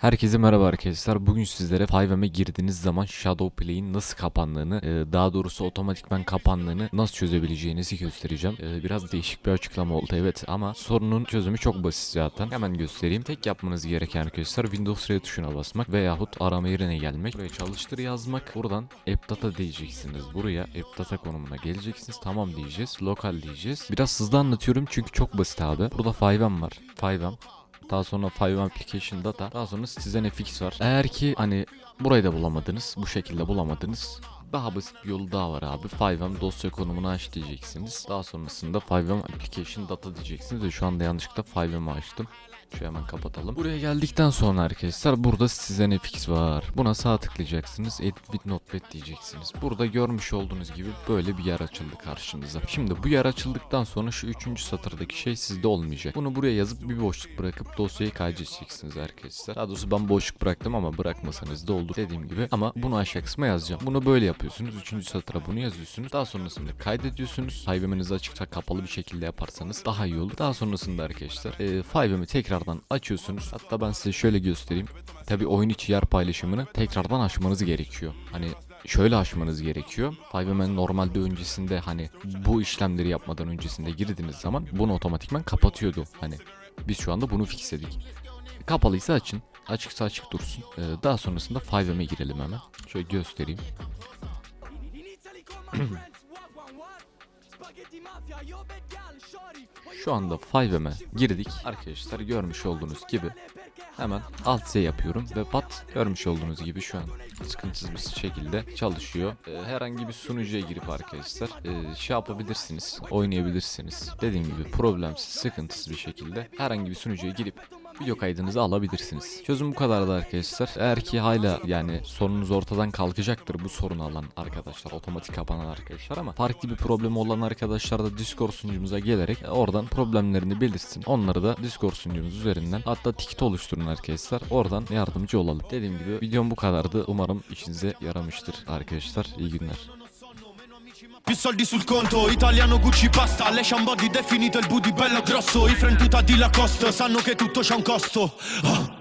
Herkese merhaba arkadaşlar. Bugün sizlere 5M'e girdiğiniz zaman Shadow Play'in nasıl kapandığını, e, daha doğrusu otomatikman kapandığını nasıl çözebileceğinizi göstereceğim. E, Biraz değişik bir açıklama oldu evet ama sorunun çözümü çok basit zaten. Hemen göstereyim. Tek yapmanız gereken arkadaşlar Windows R tuşuna basmak veyahut arama yerine gelmek. Buraya çalıştır yazmak. Buradan App Data diyeceksiniz. Buraya App Data konumuna geleceksiniz. Tamam diyeceğiz. Lokal diyeceğiz. Biraz hızlı anlatıyorum çünkü çok basit abi. Burada 5M var. 5M. Daha sonra 5 application data. Daha sonra Citizen FX var. Eğer ki hani burayı da bulamadınız. Bu şekilde bulamadınız. Daha basit bir yolu daha var abi. 5M dosya konumunu aç diyeceksiniz. Daha sonrasında 5M application data diyeceksiniz. Ve şu anda yanlışlıkla 5M'i açtım. Şu hemen kapatalım. Buraya geldikten sonra arkadaşlar burada Citizen FX var. Buna sağ tıklayacaksınız. Edit with Notepad diyeceksiniz. Burada görmüş olduğunuz gibi böyle bir yer açıldı karşınıza. Şimdi bu yer açıldıktan sonra şu üçüncü satırdaki şey sizde olmayacak. Bunu buraya yazıp bir boşluk bırakıp dosyayı kaydedeceksiniz arkadaşlar. Daha doğrusu ben boşluk bıraktım ama bırakmasanız da olur dediğim gibi. Ama bunu aşağı kısma yazacağım. Bunu böyle yapıyorsunuz. Üçüncü satıra bunu yazıyorsunuz. Daha sonrasında kaydediyorsunuz. Five'ımınızı açıkça kapalı bir şekilde yaparsanız daha iyi olur. Daha sonrasında arkadaşlar e, Five'ımı tekrardan açıyorsunuz. Hatta ben size şöyle göstereyim. Tabi oyun içi yer paylaşımını tekrardan açmanız gerekiyor. Hani şöyle açmanız gerekiyor. 5M'in normalde öncesinde hani bu işlemleri yapmadan öncesinde girdiğiniz zaman bunu otomatikman kapatıyordu. Hani biz şu anda bunu fixledik. Kapalıysa açın. Açıksa açık dursun. Ee, daha sonrasında 5M'e girelim hemen. Şöyle göstereyim. Şu anda 5M'e girdik. Arkadaşlar görmüş olduğunuz gibi hemen alt Z yapıyorum ve pat görmüş olduğunuz gibi şu an sıkıntısız bir şekilde çalışıyor. Ee, herhangi bir sunucuya girip arkadaşlar e, şey yapabilirsiniz, oynayabilirsiniz. Dediğim gibi problemsiz, sıkıntısız bir şekilde herhangi bir sunucuya girip video kaydınızı alabilirsiniz. Çözüm bu kadardı arkadaşlar. Eğer ki hala yani sorununuz ortadan kalkacaktır bu sorunu alan arkadaşlar, otomatik kapanan arkadaşlar ama farklı bir problemi olan arkadaşlar da Discord sunucumuza gelerek oradan problemlerini belirsin. Onları da Discord sunucumuz üzerinden hatta ticket oluşturun arkadaşlar. Oradan yardımcı olalım. Dediğim gibi videom bu kadardı. Umarım işinize yaramıştır arkadaşlar. İyi günler. Più soldi sul conto, italiano Gucci pasta. Lascian body definito il booty bello grosso. I frentuta di Lacoste sanno che tutto c'ha un costo. Ah,